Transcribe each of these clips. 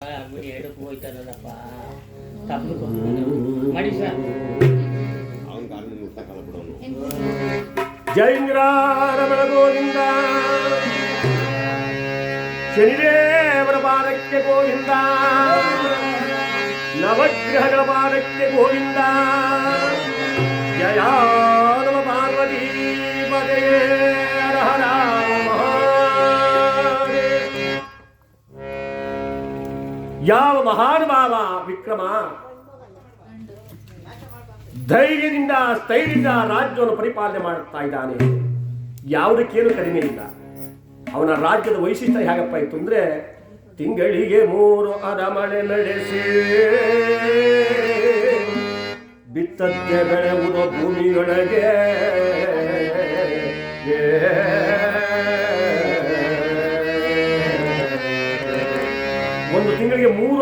அப்படின்னு எடுப்பு போய்த்தரதப்பா தப்பு மனுஷன் ஜெயங்கராரமண கோவிந்தா ശനിദേവന പാദക്യ ഗോവിന്ദ നവഗ്രഹ പാദക്യ ഗോവിന്ദ ജയാ നമ പാർവതീപതേ ഹര ಯಾವ ಮಹಾನುಭಾವ ವಿಕ್ರಮ? ಧೈರ್ಯದಿಂದ, ಸ್ಥೈರ್ಯದಿಂದ ರಾಜ್ಯವನ್ನು ಪರಿಪಾಲನೆ ಮಾಡುತ್ತಾ ಇದ್ದಾನೆ. ಯಾವುದಕ್ಕೇನು ಕಡಿಮೆ ಇಲ್ಲ. ಅವನ ರಾಜ್ಯದ ವೈಶಿಷ್ಟ್ಯ ಹೇಗಪ್ಪ ಇತ್ತು ಅಂದ್ರೆ, ತಿಂಗಳಿಗೆ ಮೂರು ಅರಮನೆ ನಡೆಸಿ ಬಿತ್ತಕ್ಕೆ ಬೆಳೆಯುವುದು ಭೂಮಿಯೊಳಗೆ.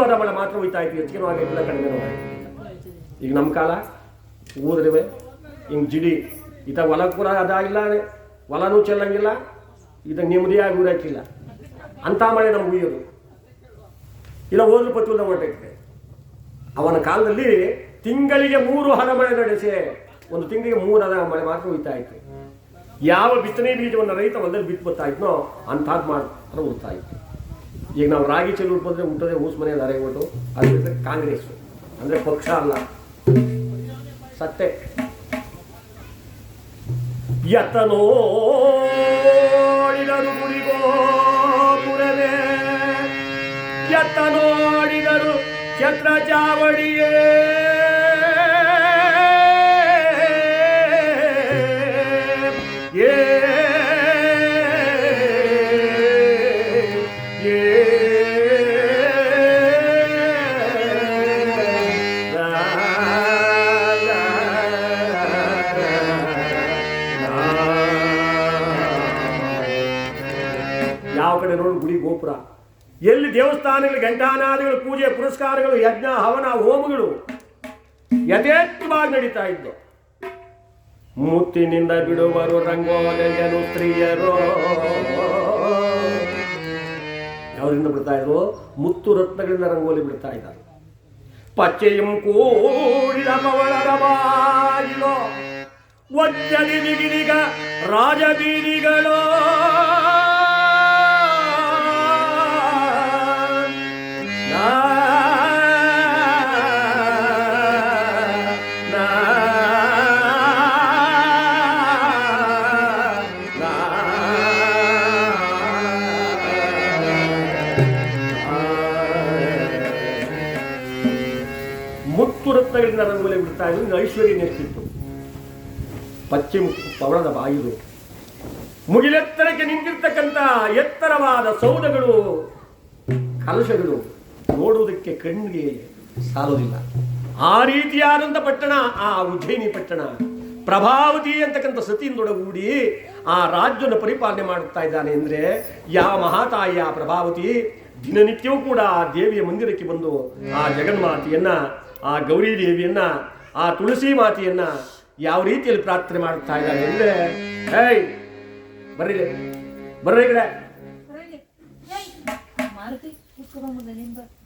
ಅರಮನೆ ಮಾತ್ರ ಹೋಯ್ತಾ ಇತ್ತು ಹೆಚ್ಚಿಗೆ ಆಗಿಲ್ಲ ಕಡಿಮೆ ಈಗ ನಮ್ಮ ಕಾಲ ಊದ್ರಿವೆ ಹಿಂಗೆ ಜಿಡಿ ಈತ ಹೊಲ ಕೂಡ ಅದಾಗಿಲ್ಲ, ಹೊಲನೂ ಚೆಲ್ಲಂಗಿಲ್ಲ ಈತ ನೆಮ್ಮದಿಯಾಗಿ ಊರಾಕಿಲ್ಲ. ಅಂಥ ಮಳೆ ನಮ್ಗೆ ಉಯ್ಯೋದು ಇಲ್ಲ ಓದಲು ಪತ್ರ ಹೊರಟೈತೆ. ಅವನ ಕಾಲದಲ್ಲಿ ತಿಂಗಳಿಗೆ ಮೂರು ಹರಮಳೆ ನಡೆಸಿ, ಒಂದು ತಿಂಗಳಿಗೆ ಮೂರು ಹದ ಮಳೆ ಮಾತ್ರ ಉಯ್ತಾ ಇತ್ತು. ಯಾವ ಬಿತ್ತನೆ ಬೀಜವನ್ನು ರೈತ ಹೊಲದಲ್ಲಿ ಬಿತ್ತು ಬರ್ತಾ ಇದ್ನೋ ಅಂಥದ್ದು ಮಾತ್ರ ಉಡ್ತಾ ಇತ್ತು. ಈಗ ನಾವು ರಾಗಿ ಚೆಲ್ಲಿ ಬಂದ್ರೆ ಊಟದೇ ಊಸ್ ಮನೆ ದಾರೆ ಕೊಟ್ಟು ಅದು ಕಾಂಗ್ರೆಸ್. ಅಂದ್ರೆ ಪಕ್ಷ ಅಲ್ಲ. ಸತ್ತೆ ಯತನೋ ನೋಡಿದರು ಗುಡಿಗೋಪುರವೇ ಎತ್ತ ನೋಡಿದರು ಛತ್ರ ಚಾವಡಿಯೇ. ಕಡೆ ಗುಡಿ ಗೋಪುರ. ಎಲ್ಲಿ ದೇವಸ್ಥಾನಗಳು, ಘಂಟಾನಾದಿಗಳು, ಪೂಜೆ ಪುರಸ್ಕಾರಗಳು, ಯಜ್ಞ, ಹವನ, ಹೋಮಗಳು ಯಥೇಚ್ಛವಾಗಿ ನಡೀತಾ ಇದ್ದು ಮುತ್ತಿನಿಂದ ಬಿಡುವರು ರಂಗೋಲೆಯನು ಸ್ತ್ರೀಯರು. ಯಾವ್ದ್ರಿಂದ ಬಿಡ್ತಾ ಇದ್ರು ಮುತ್ತು ರತ್ನಗಳಿಂದ ರಂಗೋಲಿ ಬಿಡ್ತಾ ಇದ್ದಾರೆ. ಪಚ್ಚೆಯಂ ಕೂಡಿದ ಪವಳದ ಬಾಗಿಲು ಒಚ್ಚದಿ ಬಿಗಿಲಿಗ ರಾಜಬೀದಿಗಳು. ಐಶ್ವರ್ಯ ನೆಚ್ಚಿತ್ತು ಪಶ್ಚಿಮ ಪವಳದ ಬಾಗಿಲು ಮುಗಿಲೆತ್ತರಕ್ಕೆ ನಿಂತಿರ್ತಕ್ಕಂಥ ಎತ್ತರವಾದ ಸೌಧಗಳು ಕಲಶಗಳು ನೋಡುವುದಕ್ಕೆ ಕಣ್ಣಿಗೆ ಸಾಲುವುದಿಲ್ಲ. ಆ ರೀತಿಯಾದಂಥ ಪಟ್ಟಣ, ಆ ಉಜ್ಜಯಿನಿ ಪಟ್ಟಣ, ಪ್ರಭಾವತಿ ಅಂತಕ್ಕಂಥ ಸತಿಯಿಂದೊಡಗೂಡಿ ಆ ರಾಜ್ಯವನ್ನು ಪರಿಪಾಲನೆ ಮಾಡುತ್ತಾ ಇದ್ದಾನೆ ಅಂದ್ರೆ ಯಾವ ಮಹಾತಾಯಿ ಪ್ರಭಾವತಿ ದಿನನಿತ್ಯವೂ ಕೂಡ ಆ ದೇವಿಯ ಮಂದಿರಕ್ಕೆ ಬಂದು ಆ ಜಗನ್ಮಾತೆಯನ್ನ, ಆ ಗೌರಿ ದೇವಿಯನ್ನ ಆ ತುಳಸಿ ಮಾತೆಯನ್ನ ಯಾವ ರೀತಿಯಲ್ಲಿ ಪ್ರಾರ್ಥನೆ ಮಾಡುತ್ತಾ ಇದ್ದಾರೆ ಅಂದ್ರೆ ಹೇಯ್ ಬರ್ರಿ. ಬರ್ರಿ ಕಡೆ.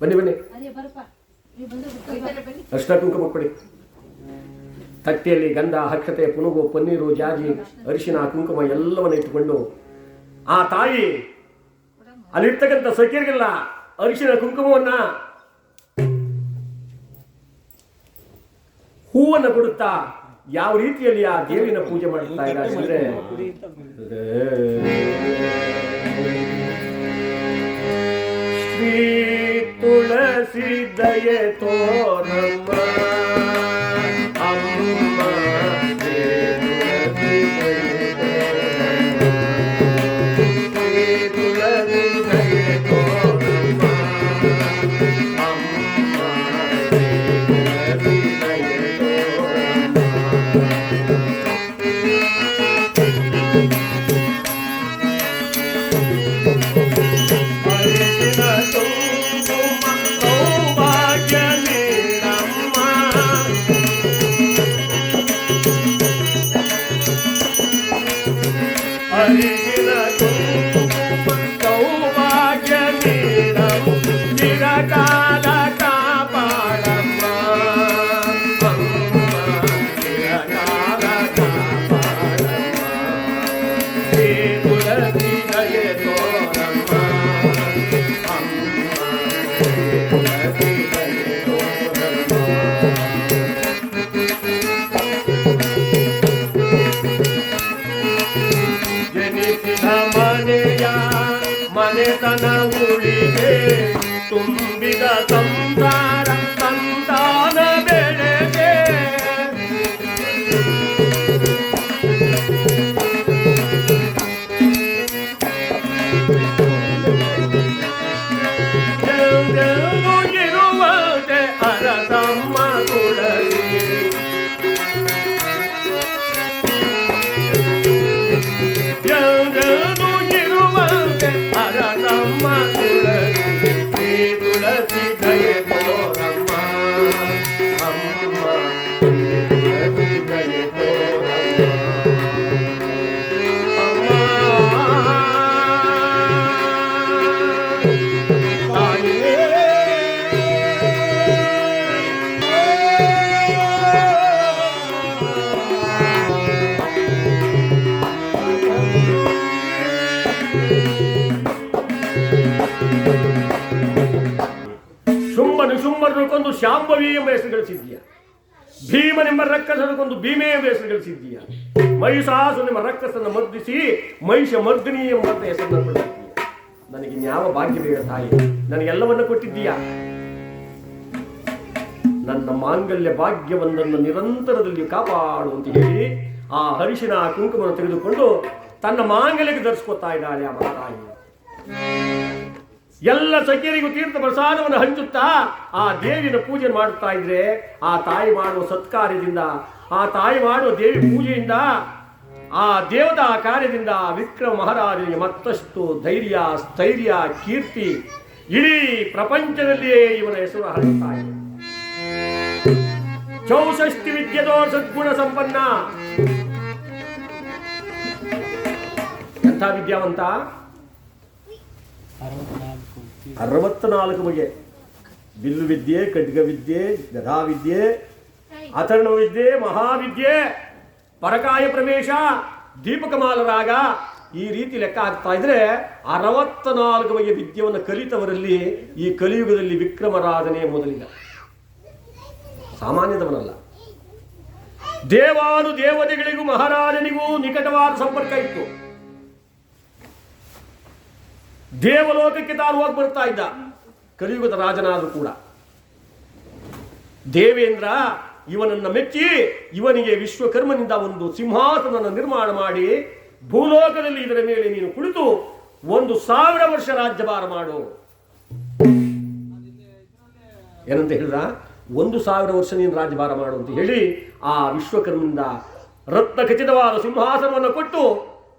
ಬನ್ನಿ ಬನ್ನಿ. ಅಷ್ಟ ಕುಂಕುಮ ಕೊಡಿ. ತಟ್ಟೆಯಲ್ಲಿ ಗಂಧ ಅಕ್ಷತೆ ಪುನುಗು ಪನ್ನೀರು ಜಾಜಿ ಅರಿಶಿನ ಕುಂಕುಮ ಎಲ್ಲವನ್ನು ಇಟ್ಟುಕೊಂಡು ಆ ತಾಯಿ ಅಲ್ಲಿರ್ತಕ್ಕಂಥ ಸಖಿಯರಿಗೆಲ್ಲ ಅರಿಶಿನ ಕುಂಕುಮವನ್ನ ಹೂವನ್ನು ಬಿಡುತ್ತಾ ಯಾವ ರೀತಿಯಲ್ಲಿ ಆ ದೇವಿನ ಪೂಜೆ ಮಾಡುತ್ತಾ ಇದ್ದಾರೆ ಅಂದ್ರೆ ಶ್ರೀ ತುಳಸಿ ದಯೆ ತೋರಮ್ಮ ಒಡೆತನ ಶಾಂಭವಿ ಎಂಬ ಹೆಸರು ಗಳಿಸಿದ್ದೀಯ. ಭೀಮನೆಂಬ ರಕ್ಕಸನ್ನು ಕೊಂದು ಭೀಮೆ ಎಂಬ ಹೆಸರು ಗಳಿಸಿದ್ದೀಯ ಮಹಿಷಾಸುನೆಂಬ ರಕ್ಕಸನ್ನು ಮರ್ದಿಸಿ ಮಹಿಷ ಮರ್ದಿನಿ ಎಂಬ ಹೆಸರನ್ನು ನನಗೆ ಯಾವ ಭಾಗ್ಯ ಬೇಡ ತಾಯಿ? ನನಗೆಲ್ಲವನ್ನ ಕೊಟ್ಟಿದ್ದೀಯ? ನನ್ನ ಮಾಂಗಲ್ಯ ಭಾಗ್ಯವೊಂದನ್ನು ನಿರಂತರದಲ್ಲಿ ಕಾಪಾಡು ಹೇಳಿ ಆ ಹರಿಶಿನ ಕುಂಕುಮವನ್ನು ತೆಗೆದುಕೊಂಡು ತನ್ನ ಮಾಂಗಲ್ಯಕ್ಕೆ ಧರಿಸ್ಕೊತಾ ಇದ್ದಾಳೆ ಆ ಮಹಾತಾಯಿ. ಎಲ್ಲ ಸಖಿಯರಿಗೂ ತೀರ್ಥ ಪ್ರಸಾದವನ್ನು ಹಂಚುತ್ತಾ ಆ ದೇವಿನ ಪೂಜೆ ಮಾಡುತ್ತಾ ಇದ್ರೆ ಆ ತಾಯಿ ಮಾಡುವ ಸತ್ಕಾರ್ಯದಿಂದ, ಆ ತಾಯಿ ಮಾಡುವ ದೇವಿ ಪೂಜೆಯಿಂದ, ಆ ದೇವತಾ ಕಾರ್ಯದಿಂದ ವಿಕ್ರಮ ಮಹಾರಾಜನಿಗೆ ಮತ್ತಷ್ಟು ಧೈರ್ಯ, ಸ್ಥೈರ್ಯ, ಕೀರ್ತಿ ಇಡೀ ಪ್ರಪಂಚದಲ್ಲಿಯೇ ಇವನ ಹೆಸರು ಹರಡುತ್ತಾ ಇದೆ. ಚೌಷಷ್ಟಿ ವಿದ್ಯೆದೋ ಸದ್ಗುಣ ಸಂಪನ್ನ. ಎಂಥ ವಿದ್ಯಾವಂತ? ಅರವತ್ನಾಲ್ಕು ಬಗೆ ಬಿಲ್ಲು ವಿದ್ಯೆ ಖಡ್ಗ ವಿದ್ಯೆ ಗದಾವಿದ್ಯೆ ಅಥರ್ಣ ವಿದ್ಯೆ ಮಹಾವಿದ್ಯೆ, ಪರಕಾಯ ಪ್ರವೇಶ ದೀಪಕಮಾಲ ರಾಗ ಈ ರೀತಿ ಲೆಕ್ಕ ಆಗ್ತಾ ಇದ್ರೆ ಅರವತ್ತ ನಾಲ್ಕು ಬಗೆಯ ವಿದ್ಯೆಯನ್ನು ಕಲಿತವರಲ್ಲಿ ಈ ಕಲಿಯುಗದಲ್ಲಿ ವಿಕ್ರಮರಾಧನೆ ಮೊದಲಿಗ ಸಾಮಾನ್ಯದವನಲ್ಲ. ದೇವಾನು ದೇವತೆಗಳಿಗೂ ಮಹಾರಾಜನಿಗೂ ನಿಕಟವಾದ ಸಂಪರ್ಕ ಇತ್ತು. ದೇವಲೋಕಕ್ಕೆ ತಾನು ಹೋಗಿ ಬರ್ತಾ ಇದ್ದ. ಕಲಿಯುಗದ ರಾಜನಾದರೂ ಕೂಡ. ದೇವೇಂದ್ರ ಇವನನ್ನ ಮೆಚ್ಚಿ ಇವನಿಗೆ ವಿಶ್ವಕರ್ಮನಿಂದ ಒಂದು ಸಿಂಹಾಸನವನ್ನು ನಿರ್ಮಾಣ ಮಾಡಿ ಭೂಲೋಕದಲ್ಲಿ ಇದರ ಮೇಲೆ ನೀನು ಕುಳಿತು ಒಂದು ಸಾವಿರ ವರ್ಷ ರಾಜ್ಯಭಾರ ಮಾಡು. ಏನಂತ ಹೇಳಿದ ಒಂದು ಸಾವಿರ ವರ್ಷ ನೀನು ರಾಜ್ಯಭಾರ ಮಾಡು ಅಂತ ಹೇಳಿ ಆ ವಿಶ್ವಕರ್ಮನಿಂದ ರತ್ನ ಖಚಿತವಾದ ಸಿಂಹಾಸನವನ್ನು ಕೊಟ್ಟು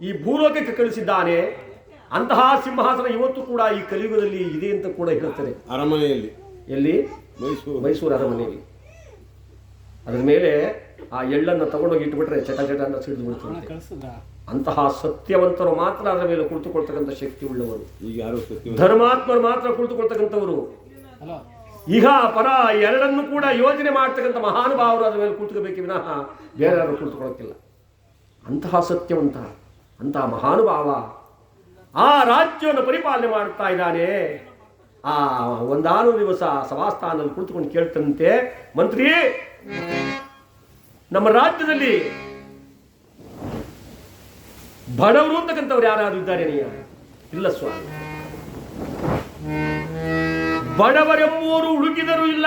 ಈ ಭೂಲೋಕಕ್ಕೆ ಕಳಿಸಿದ್ದಾನೆ. ಅಂತಹ ಸಿಂಹಾಸನ ಇವತ್ತು ಕೂಡ ಈ ಕಲಿಯುಗದಲ್ಲಿ ಇದೆ ಅಂತ ಕೂಡ ಹೇಳ್ತಾರೆ. ಅರಮನೆಯಲ್ಲಿ. ಎಲ್ಲಿ? ಮೈಸೂರು. ಮೈಸೂರು ಅರಮನೆಯಲ್ಲಿ. ಅದರ ಮೇಲೆ ಆ ಎಳ್ಳನ್ನು ತಗೊಂಡೋಗಿ ಇಟ್ಬಿಟ್ರೆ ಚಟ ಚಟ ಅಂತ ಸಿಡಿದು ಬಿಡ್ತಾರೆ ಅಂತಹ ಸತ್ಯವಂತರು ಮಾತ್ರ ಅದರ ಮೇಲೆ ಕುಳಿತುಕೊಳ್ತಕ್ಕಂಥ ಶಕ್ತಿ ಉಳ್ಳವರು. ಈಗ ಯಾರು ಸತ್ಯ ಧರ್ಮಾತ್ಮರು ಮಾತ್ರ ಕುಳಿತುಕೊಳ್ತಕ್ಕಂಥವರು. ಇಹ ಪರ ಎರಡನ್ನು ಕೂಡ ಯೋಜನೆ ಮಾಡ್ತಕ್ಕಂಥ ಮಹಾನುಭಾವರು ಅದರ ಮೇಲೆ ಕುಳಿತುಕೋಬೇಕೆ ವಿನಃ ಬೇರೆ ಯಾರು ಕುಳಿತುಕೊಳ್ಳೋಕ್ಕಿಲ್ಲ ಅಂತಹ ಸತ್ಯವಂತ ಅಂತಹ ಮಹಾನುಭಾವ ಆ ರಾಜ್ಯವನ್ನು ಪರಿಪಾಲನೆ ಮಾಡುತ್ತಾ ಇದ್ದಾನೆ. ಆ ಒಂದಾನು ದಿವಸ ಸಭಾಸ್ಥಾನದಲ್ಲಿ ಕುಳಿತುಕೊಂಡು ಕೇಳ್ತಂತೆ, ಮಂತ್ರಿ, ನಮ್ಮ ರಾಜ್ಯದಲ್ಲಿ ಬಡವರು ಅಂತಕ್ಕಂಥವ್ರು ಯಾರಾದ್ರೂ ಇದ್ದಾರೆ ನೀ ಇಲ್ಲ ಸ್ವಾಮಿ. ಬಡವರೆಂಬುವರು ಹುಡುಕಿದರೂ ಇಲ್ಲ.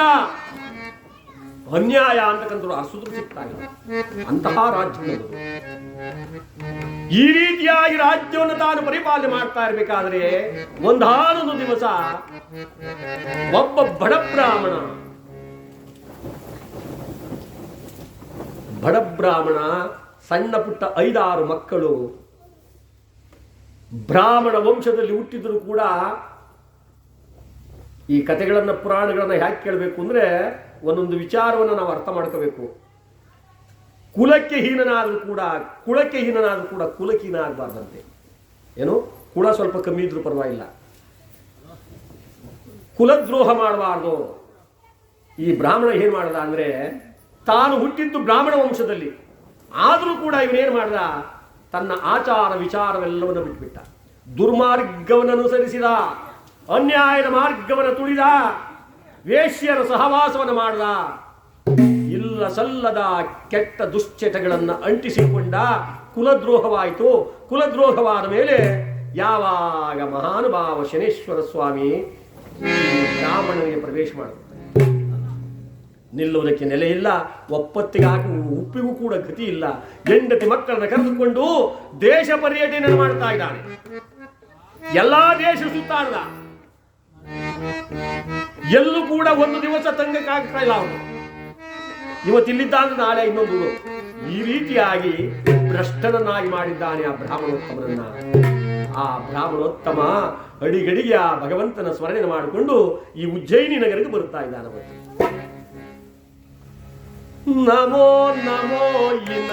ಅನ್ಯಾಯ ಅಂತಕ್ಕಂಥವ್ರು ಅಸುದ್ರು ಸಿಗ್ತಾ ಇಲ್ಲ. ಅಂತಹ ರಾಜ್ಯ ನಮ್ಮದು. ಈ ರೀತಿಯಾಗಿ ರಾಜ್ಯವನ್ನು ತಾನು ಪರಿಪಾಲನೆ ಮಾಡ್ತಾ ಇರಬೇಕಾದ್ರೆ ಒಂದಾನೊಂದು ದಿವಸ ಒಬ್ಬ ಬಡ ಬ್ರಾಹ್ಮಣ ಬಡ ಬ್ರಾಹ್ಮಣ, ಸಣ್ಣ ಪುಟ್ಟ ಐದಾರು ಮಕ್ಕಳು ಬ್ರಾಹ್ಮಣ ವಂಶದಲ್ಲಿ ಹುಟ್ಟಿದ್ರು ಕೂಡ ಈ ಕಥೆಗಳನ್ನು ಪುರಾಣಗಳನ್ನು ಯಾಕೆ ಕೇಳಬೇಕು ಅಂದರೆ ಒಂದೊಂದು ವಿಚಾರವನ್ನು ನಾವು ಅರ್ಥ ಮಾಡ್ಕೋಬೇಕು. ಕುಲಕ್ಕೆ ಹೀನನಾದರೂ ಕೂಡ ಕುಳಕ್ಕೆ ಹೀನನಾದರೂ ಕೂಡ ಕುಲಕೀನ ಆಗಬಾರ್ದಂತೆ. ಏನು? ಕುಳ ಸ್ವಲ್ಪ ಕಮ್ಮಿ ಇದ್ರೂ ಪರವಾಗಿಲ್ಲ. ಕುಲದ್ರೋಹ ಮಾಡಬಾರ್ದು. ಈ ಬ್ರಾಹ್ಮಣ ಏನು ಮಾಡ್ದ ಅಂದರೆ, ತಾನು ಹುಟ್ಟಿದ್ದು ಬ್ರಾಹ್ಮಣ ವಂಶದಲ್ಲಿ. ಆದರೂ ಕೂಡ ಇವನೇನು ಮಾಡ್ದ? ತನ್ನ ಆಚಾರ ವಿಚಾರವೆಲ್ಲವನ್ನು ಬಿಟ್ಬಿಟ್ಟ. ದುರ್ಮಾರ್ಗವನ್ನು ಅನುಸರಿಸಿದ ಅನ್ಯಾಯದ ಮಾರ್ಗವನ್ನು ತುಳಿದ, ವೇಶ್ಯರ ಸಹವಾಸವನ್ನು ಮಾಡ್ದ. ಸಲ್ಲದ ಕೆಟ್ಟ ದುಶ್ಚಟಗಳನ್ನು ಅಂಟಿಸಿಕೊಂಡ ಕುಲದ್ರೋಹವಾಯಿತು. ಕುಲದ್ರೋಹವಾದ ಮೇಲೆ ಯಾವಾಗ ಮಹಾನುಭಾವ ಶನೇಶ್ವರ ಸ್ವಾಮಿ ಬ್ರಾಹ್ಮಣನಿಗೆ ಪ್ರವೇಶ ಮಾಡುತ್ತಾರೆ? ನಿಲ್ಲುವುದಕ್ಕೆ ನೆಲೆ ಇಲ್ಲ, ಒಪ್ಪತ್ತಿಗೆ ಹಾಕಿ ಉಪ್ಪಿಗೂ ಕೂಡ ಗತಿ ಇಲ್ಲ. ಹೆಂಡತಿ ಮಕ್ಕಳನ್ನ ಕರೆದುಕೊಂಡು ದೇಶ ಪರ್ಯಟನೆ ಮಾಡ್ತಾ ಇದ್ದಾನೆ. ಎಲ್ಲಾ ದೇಶ ಸುತ್ತಾಡ್ದ. ಎಲ್ಲೂ ಕೂಡ ಒಂದು ದಿವಸ ತಂಗಕ್ಕಾಗ್ತಾ ಇಲ್ಲ ಅವನು. ಇವತ್ತಿಲ್ಲಿದ್ದಾದ್ರೆ ನಾಳೆ ಇನ್ನೊಂದು. ಈ ರೀತಿಯಾಗಿ ಭ್ರಷ್ಟನನ್ನಾಗಿ ಮಾಡಿದ್ದಾನೆ ಆ ಬ್ರಾಹ್ಮಣೋತ್ತಮನನ್ನ. ಆ ಬ್ರಾಹ್ಮಣೋತ್ತಮ ಅಡಿಗಡಿಗೆ ಆ ಭಗವಂತನ ಸ್ಮರಣೆ ಮಾಡಿಕೊಂಡು ಈ ಉಜ್ಜಯಿನಿ ನಗರಕ್ಕೆ ಬರುತ್ತಾ ಇದ್ದಾನೆ ನಮೋ ನಮೋ ಇನ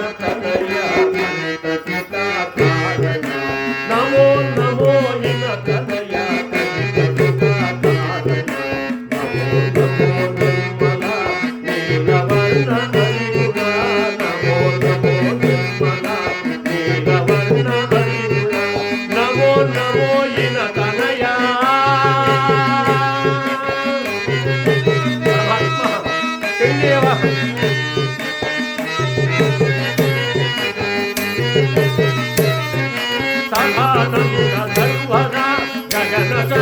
சமாதம் சர்வதா ஜகத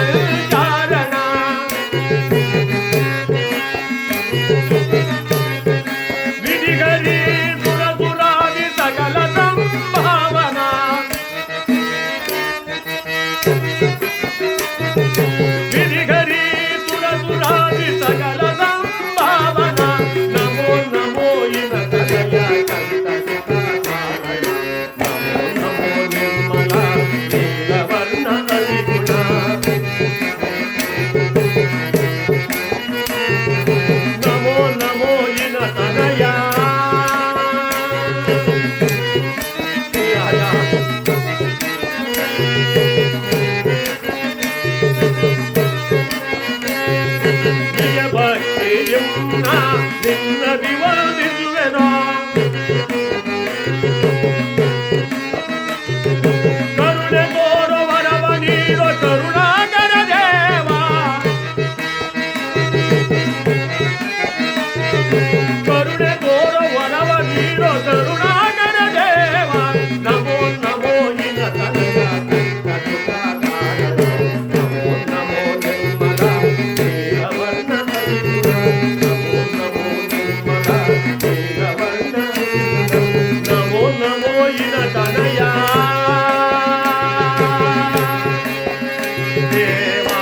ದೇವಾ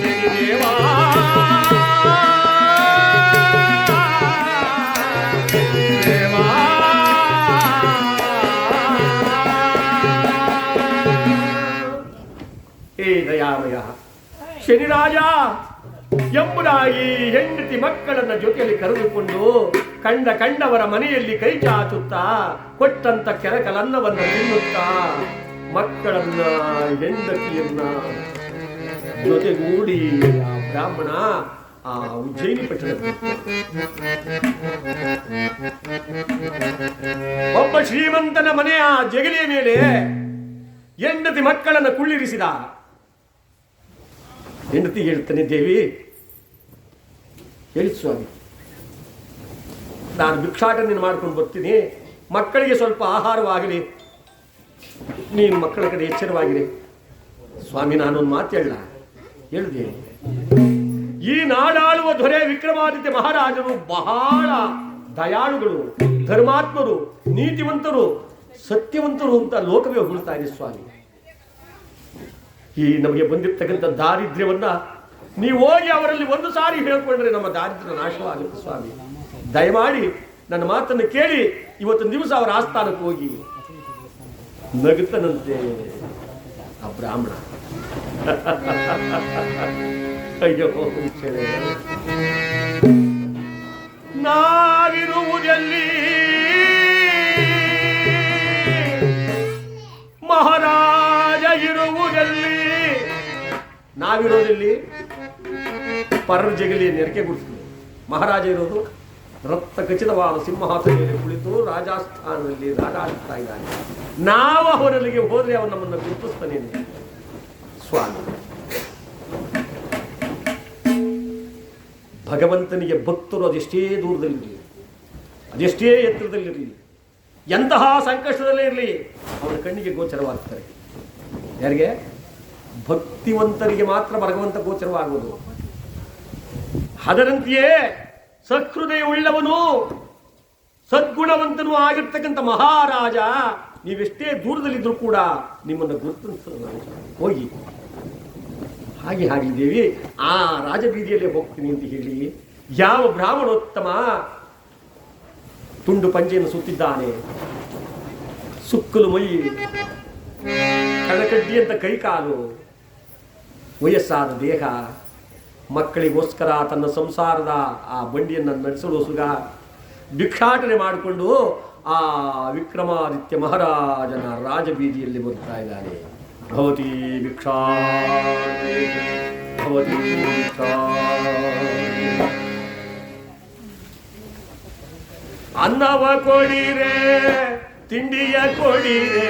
ಶ್ರೀದೇವಾ ಎಂಬುದಾಗಿ ಹೆಂಡತಿ ಮಕ್ಕಳನ್ನ ಜೊತೆಯಲ್ಲಿ ಕರೆದುಕೊಂಡು ಕಂಡ ಕಂಡವರ ಮನೆಯಲ್ಲಿ ಕೈ ಚಾಚುತ್ತಾ ಕೊಟ್ಟಂತ ಕೆರಕಲನ್ನವನ್ನ ತಿನ್ನುತ್ತಾ ಮಕ್ಕಳನ್ನ ಹೆಂಡತಿಯನ್ನ ಜೊತೆಗೂಡಿ ಆ ಬ್ರಾಹ್ಮಣ, ಆ ಉಜ್ಜಯಿನಿ ಪಟ್ಟಣ ಒಬ್ಬ ಶ್ರೀಮಂತನ ಮನೆಯ ಜಗಲಿಯ ಮೇಲೆ ಹೆಂಡತಿ ಮಕ್ಕಳನ್ನ ಕುಳ್ಳಿರಿಸಿದ. ಹೆಂಡತಿ ಹೇಳ್ತಾನೆ, ದೇವಿ ಹೇಳಿ ಸ್ವಾಮಿ, ನಾನು ಭಿಕ್ಷಾಟನೆ ಮಾಡ್ಕೊಂಡು ಬರ್ತೀನಿ, ಮಕ್ಕಳಿಗೆ ಸ್ವಲ್ಪ ಆಹಾರವಾಗಲಿ. ನೀನು ಮಕ್ಕಳ ಕಡೆ ಎಚ್ಚರವಾಗಿರಿ. ಸ್ವಾಮಿ, ನಾನೊಂದು ಮಾತು ಹೇಳ ಹೇಳಿದೆ? ಈ ನಾಡಾಳುವ ದೊರೆ ವಿಕ್ರಮಾದಿತ್ಯ ಮಹಾರಾಜರು ಬಹಳ ದಯಾಳುಗಳು, ಧರ್ಮಾತ್ಮರು, ನೀತಿವಂತರು, ಸತ್ಯವಂತರು ಅಂತ ಲೋಕವೇ ಹೊಗಳ್ತಾ ಇದೆ ಸ್ವಾಮಿ. ಈ ನಮಗೆ ಬಂದಿರತಕ್ಕಂಥ ದಾರಿದ್ರ್ಯವನ್ನ ನೀವು ಹೋಗಿ ಅವರಲ್ಲಿ ಒಂದು ಸಾರಿ ಹೇಳ್ಕೊಂಡ್ರೆ ನಮ್ಮ ದಾರಿದ್ರ ನಾಶವಾಗುತ್ತೆ, ಸ್ವಾಮಿ. ದಯಮಾಡಿ ನನ್ನ ಮಾತನ್ನು ಕೇಳಿ, ಇವತ್ತು ದಿವಸ ಅವರ ಆಸ್ಥಾನಕ್ಕೆ ಹೋಗಿ. ನಗುತ್ತನಂತೆ ಆ ಬ್ರಾಹ್ಮಣ. ಅಯ್ಯೋ ನಾವಿರುವುದಲ್ಲಿ? ಮಹಾರಾಜ ಇರುವುದಲ್ಲಿ? ನಾವಿರೋದೆಲ್ಲಿ ಪರರ ಜಗಲಿಯ ನೆರಕೆ ಗುಡಿಸ್ತೀವಿ ಮಹಾರಾಜ ಇರೋದು ರಕ್ತ ಖಚಿತವಾದ ಸಿಂಹಾಸನದಲ್ಲಿ ಕುಳಿತು ರಾಜಸ್ಥಾನದಲ್ಲಿ ರಾಜಾಡ್ತಾ ಇದ್ದಾನೆ. ನಾವು ಅವರಲ್ಲಿಗೆ ಹೋದ್ರೆ ಅವನು ನಮ್ಮನ್ನು ಗುರುತಿಸ್ತಾನೆ ಸ್ವಾಮಿ. ಭಗವಂತನಿಗೆ ಭಕ್ತರು ಅದೆಷ್ಟೇ ದೂರದಲ್ಲಿರಲಿ, ಅದೆಷ್ಟೇ ಎತ್ತರದಲ್ಲಿರಲಿ, ಎಂತಹ ಸಂಕಷ್ಟದಲ್ಲೇ ಇರಲಿ, ಅವರ ಕಣ್ಣಿಗೆ ಗೋಚರವಾಗ್ತಾರೆ. ಯಾರಿಗೆ? ಭಕ್ತಿವಂತರಿಗೆ ಮಾತ್ರ ಭಗವಂತ ಗೋಚರವಾಗುವುದು. ಅದರಂತೆಯೇ ಸಹೃದಯ ಉಳ್ಳವನು, ಸದ್ಗುಣವಂತನೂ ಆಗಿರ್ತಕ್ಕಂಥ ಮಹಾರಾಜ, ನೀವೆಷ್ಟೇ ದೂರದಲ್ಲಿದ್ದರೂ ಕೂಡ ನಿಮ್ಮನ್ನು ಗುರುತಿಸಲು ಹೋಗಿ ಹಾಗೆ. ಹಾಗೆ ದೇವಿ ಆ ರಾಜಬೀದಿಯಲ್ಲೇ ಹೋಗ್ತೀನಿ ಅಂತ ಹೇಳಿ ಯಾವ ಬ್ರಾಹ್ಮಣೋತ್ತಮ ತುಂಡು ಪಂಜೆಯನ್ನು ಸುತ್ತಿದ್ದಾನೆ. ಸುಕ್ಕಲು ಮೈ ಕಡಕಡ್ಡಿ ಅಂತ ಕೈಕಾಲು, ವಯಸ್ಸಾದ ದೇಹ ಮಕ್ಕಳಿಗೋಸ್ಕರ ತನ್ನ ಸಂಸಾರದ ಆ ಬಂಡಿಯನ್ನು ನಡೆಸಲು ಸುಗ ಭಿಕ್ಷಾಟನೆ ಮಾಡಿಕೊಂಡು ಆ ವಿಕ್ರಮಾದಿತ್ಯ ಮಹಾರಾಜನ ರಾಜಬೀದಿಯಲ್ಲಿ ಬರ್ತಾ ಇದ್ದಾನೆ. ಭವತಿ ಭಿಕ್ಷಾ. ಭವತಿ ಅನ್ನವ ಕೊಡಿರೆ, ತಿಂಡಿಯ ಕೊಡಿರೆ,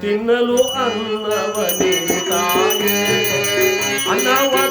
ತಿನ್ನಲು ಅನ್ನವ ನೀಡಿದಾಗೆ ಅನ್ನವ